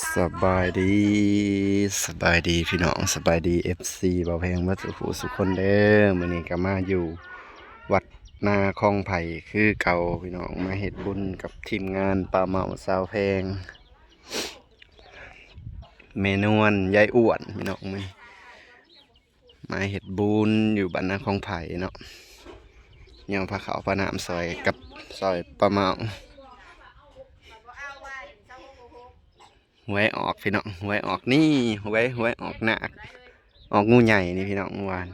สบายดีสบายดีพี่น้องสบายดีเอฟซีบ่าวแพงมาสุขสุขคนเด้อมื้อนี้ก็มาอยู่ วัดนาคลองไผ่คือเก่าพี่น้องมาเฮ็ดบุญกับทีมงานป่าเมาสาวแพง เมนวนยายอ้วนพี่น้องมีมาเฮ็ดบุญอยู่บ้านนาคลองไผ่เนาะยังพาเขาวพาน้ำซอยกับซอยป่าเมา หวยออกพี่น้องหวยออกนี่หวยหวยออกหนักออกงูใหญ่นี่พี่น้องเมื่อวาน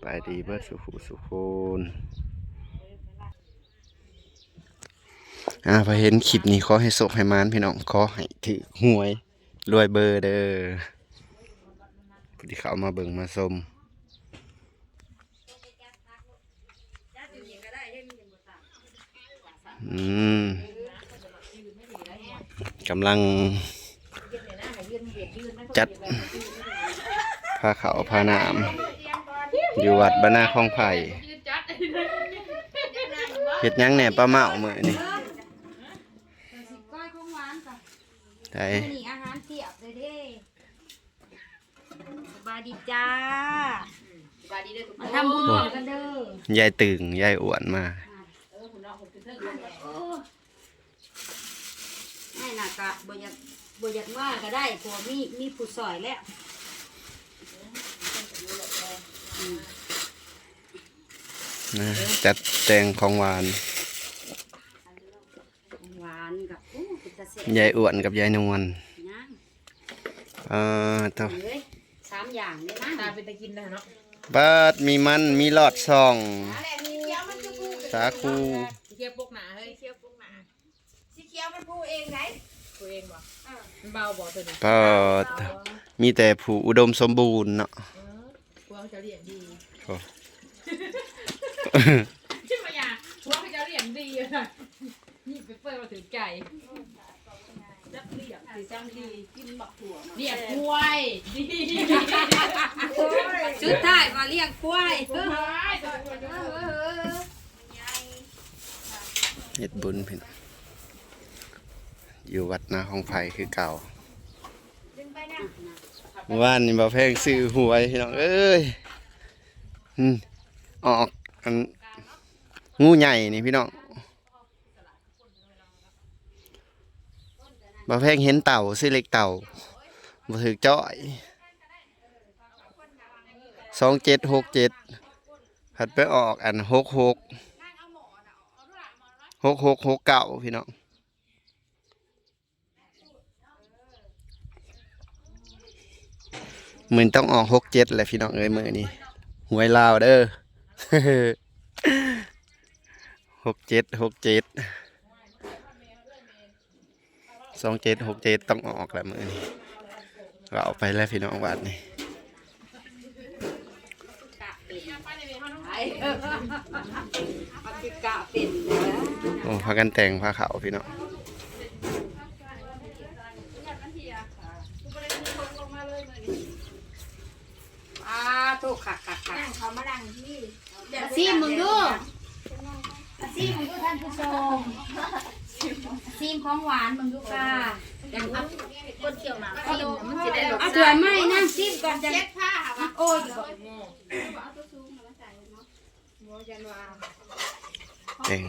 ไปดีเบิดสุขุสุขุนอ่าพอเห็นคลิปนี้ขอให้สุขให้มานพี่น้องขอให้ถือหวยรวยเบอร์เด้อผู้ที่เขามาเบิ่งมาชมอืม กำลังจัดผ้าขาวผ้าหนามอยู่วัดบ้านนาคลองไผ่เฮ็ดหยังแหน่ป้าเมามื้อนี่ก้อยของหวานค่ะได้นี่อาหารเทียบเลยเด้สบายดีจ้ามาทำบุญร่วมกันเด้อยายตึงยายอ้วนมา ไม่น่ะกะบ่อยากบ่อยากมาก็ได้เพราะว่ามีมีผู้ซอยแล้วนะจัดแจงของหวานของหวานกับอู้เป็นตาเสียยายอ้วนกับยายนวลย่างเอ่อเท่าเลยสามอย่างเลยนะตาเป็นตะกินนะเนาะบาดมีมันมีหลอดซองอะไรมีเขียวมันคือผู้สาคูเคี่ยวปกหนาเฮ้ยเคี่ยวปกหนาสีเขียวมันผู้เองไหนตัวเองบ่มันเบาบ่ตัวนี้ปาดมีแต่ผู้อุดมสมบูรณ์เนาะเออพวกเขาจะเรียนดีโอ้ใช่ไหมอะพวกเขาจะเรียนดีอะนี่ไปเปิดมาถึงไก่จักเรียบสีจังดีกินบักถั่วเรียบกล้วยดีชุดท้ายมาเลี้ยงควายเออเฮ็ดบุญพี่น้อง อยู่วัดนาของไผ่คือเก่าเมื่อว่านนี่บ่แพงซื้อหวยพี่น้องเอ้ยอืมออกอันงูใหญ่นี่พี่น้องบ่แพงเห็นเต่าซื้อเล็กเต่าบ่ถึกจ้อยสองเจ็ดหกเจ็ดผัดไปออกอันหกหกหกหกหกเก้าพี่น้องเห มือนต้องออกหกเจ็ดแหละพี่น้องเอ้ยมือนี้หวยลาวเด้อหกเจ็ดหกเจ็ดสองเจ็ดหกเจ็ดต้องออกแหละมือนี้เราเอาไปแล้วพี่น้องวัดนี่ไอ้เออมันคือกะเป็นนะโอ้พากันแต่งพาเขาวพี่น้อง อ่าถูกขักขักขักเขามาดังที่ซีมึงดูซีมึงดูท่านผู้ชมซีมของหวานมึงดูค่ะยังอัพก้นเขียวหนาซีมมันจะได้หลบเอาถั่วไหมนั่งซีมก่อนจะเช็ดผ้าค่ะโอ้ยบอกแต่ง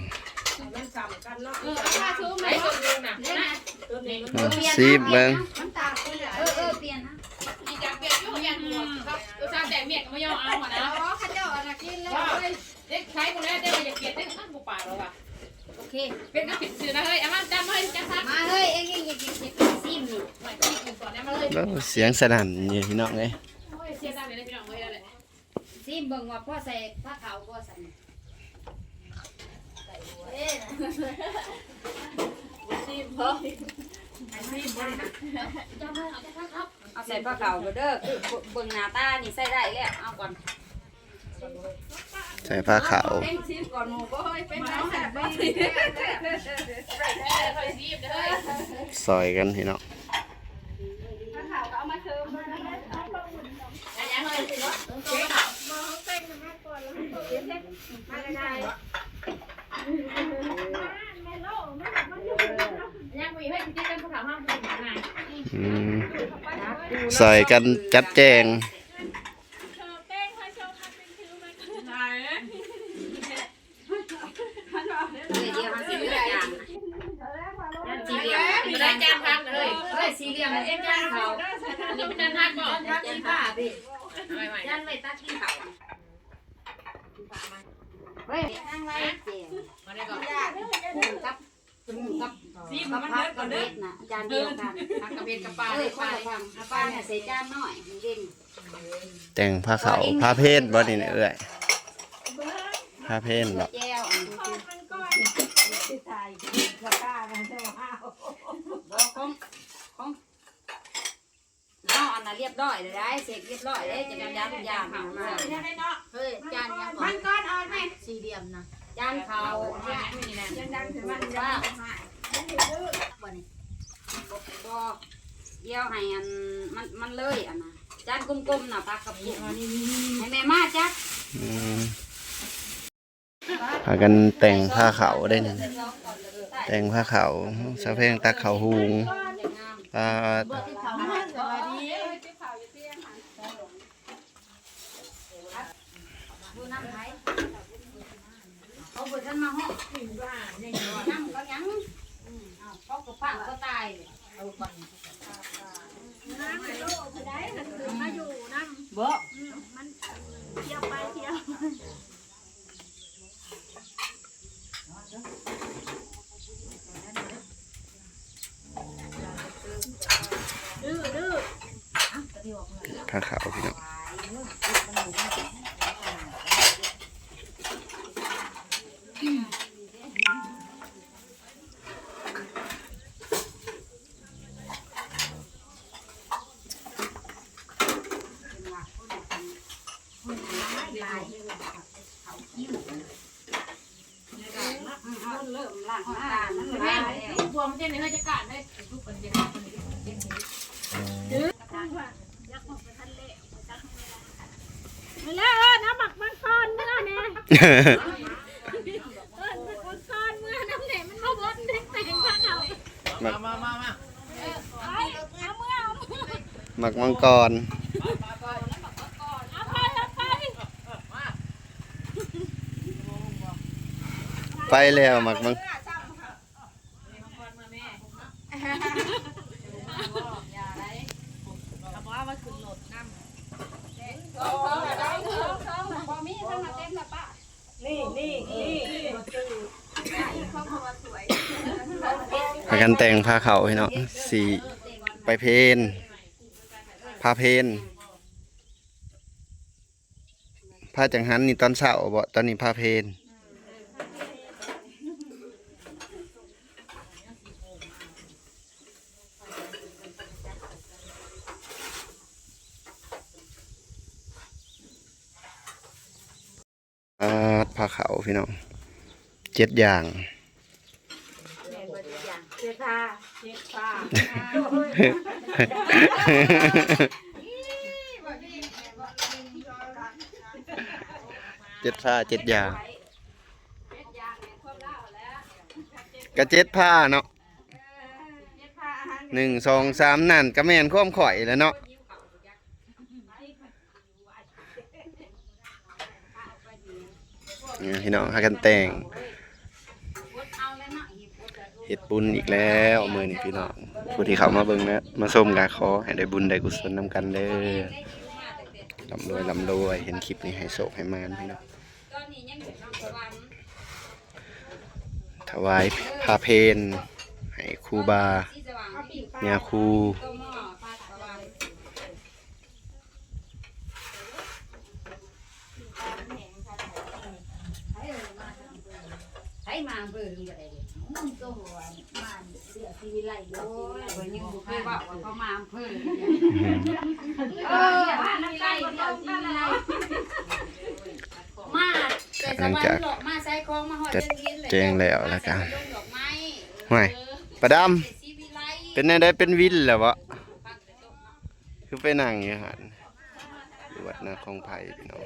ผ้าซุ้มไหนตัวเองน่ะนะตัวนี้เอาซีบเบิ้งเออเออเปลี่ยนนะ หัวครับตัวชาแต่เมียกไม่ยอมเอาหัวนะ อ๋อข้าเจ้าอันนั้นกินแล้วว่าเด็กใช้คนแรกได้มาอย่าเกลียดได้มันบุปผาแล้วว่ะโอเค เป็นก็ผิดสื่อนะเฮ้ยอามาจำเฮ้ยจังซักมาเฮ้ยเอ็งเอ็งอย่ากินซีมนี่ไม่ต้องกินก่อนนะมาเลยแล้วเสียงสนั่นนี่พี่น้องเอ้ยเสียดายเลยพี่น้องเฮ้ยอะไรซีมเบิ่งว่าพ่อใส่ผ้าขาวพ่อใส่เอา ใส่ผ้าขาวก็เด้อเบิ่งหน้าตานี่ใส่ได้แล้วเอาก่อนใส่ผ้าขาวเอ็งซีมก่อนหมูก็เฮ้ยเป็นไงแซ่บบ่เฮ้ยซีบเฮ้ยซอยกันพี่น้องยังเฮ้ย มาได้ มีให้พี่กันผู้ถามห้ามผู้ถามไง อืม ใส่กันจัดแจงไหนเดี๋ยวมันสีเหลืองสีเหลืองไม่ได้จานพักเลยเฮ้ยสีเหลืองเอ็มย่างเขาอันนี้เป็นจานพักก่อนย่างกินผ้าพี่ไม่ไม่ย่างไว้ตักกินเขาเฮ้ยย่างไว้เจี๋ยมาได้ก่อนหมูกับ หมูกับซีกัมับนผัเลิกกกัก่อบนเด้เบ็อดนะจานเดียวกันพักกระเบนกับปลาเอ้ได้ยคปนลาละฝั่งปลาเนี่ยใส่จานน้อยเด่นแต่งผ้าขาวผ้าเพศบ่นี่เอ้ยผ้าเพศบ่แก้วอันนี้บอกของของเอาอันนั้นเรียบร้อยเลยได้เสร็จเรียบร้อยเลยจะนำยาทุกอย่างมาเฮ้ยจานยังมันก้อนอ่อนไหมสี่เหลี่ยมนะจานเขาเนี่ยนี่นะยังดังถึงมันว่า บ่นี่ก็เยี่ยวให้อันมันมันเลยอันน่ะจานกลมๆน่ะพักกับผมให้แม่มาจ้ะอืมพากันแต่งผ้าขาวได้นี่แต่งผ้าขาวสะเพงตักขาวหุงอย่างงามปลาเขามาสวัสดีดูน้ำไหลเอาไปท่านมาห้อ บ่มันเที่ยวไปเที่ยวดื้อดื้อผ้าขาวพี่น้อง เริ่มล้างหน้ามัน แม่ ลาย บวมเส้นนี้ให้จะกัดได้ทุกคนจะไม่แล้วเออน้ำหมักมันก้อนเมื่อแน่เออมันก้อนเมื่อน้ำไหนมันมาบดเด็กแต่งผ้าเขามักมามามาไปเอาเมื่อเอาเมื่อมักมังกร เอาไปเอาไป ไปแล้วมักมังพากันแต่งผ้าขาวพี่น้องสีไปเพนผ้าเพนผ้าจังหันนี่ตอนเช้าบ่ตอนนี้ผ้าเพนอ่า ผ้าขาวพี่น้องเจ็ดอย่างเจ็ดผ้าเจ็ดผ้าเจ็ดผ้าเจ็ดอย่างกระเจ็ดผ้าเนาะหนึ่งสองสามนั่นกระแมนข้อมข่อยแล้วเนาะเนี่ย พี่น้องหากันแต่งเฮ็ดบุญอีกแล้วมือนี่พี่น้องผู้ที่เขามาเบิ่งนะมาส้มกาขอให้ได้บุญได้กุศลนำกันเด้อลำรวยลำรวยเห็นคลิปนี้ให้โศกให้มานพี่น้องถวายผ้าเพนให้ครูบาที่สว่างที่เนี่ยครู ตัวหม้อปลาสว่าง ใช้มาเบิ่งอะไรเด็กมันก็ว่ามาเสือทีวิไลโอ้ยวันนี้บุกไปว่าว่าเขามาอำเภอเออมาทีวิไลเดียวทีวิไลมาแต่สวรรค์หลอกมาใส่คลองมาหอดแจ้งแล้วแล้วกันไม้ห่วยประดำเป็นไงได้เป็นวินแล้ววะคือไปนั่งอยู่หันอยู่วัดนาคลองไผ่พี่น้อง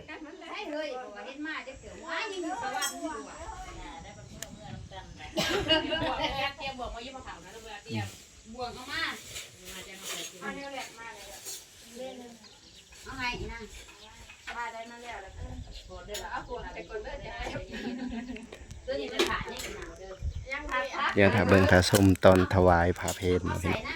ให้เลยบอกว่าเฮ็ดมาจะเกิดว่านี่คือสวรรค์อยู่อะเตรียมบอกมายี่มาถามนะเวลาเดี๋ยวบวงเอามาเอาเนี่ยแหละมาเลยเล่นเลยเอาไงนะมาได้มาแล้วแล้วก็เดี๋ยวเอาปวดไปก่อนเด้อจะได้ตัวนี้จะผ่านนี่กันหนาวเด้อยังผ่านเดี๋ยวถ้าเบิ่งถ้าชมตอนถวายพระเพลเนาะพี่ ใส่นะ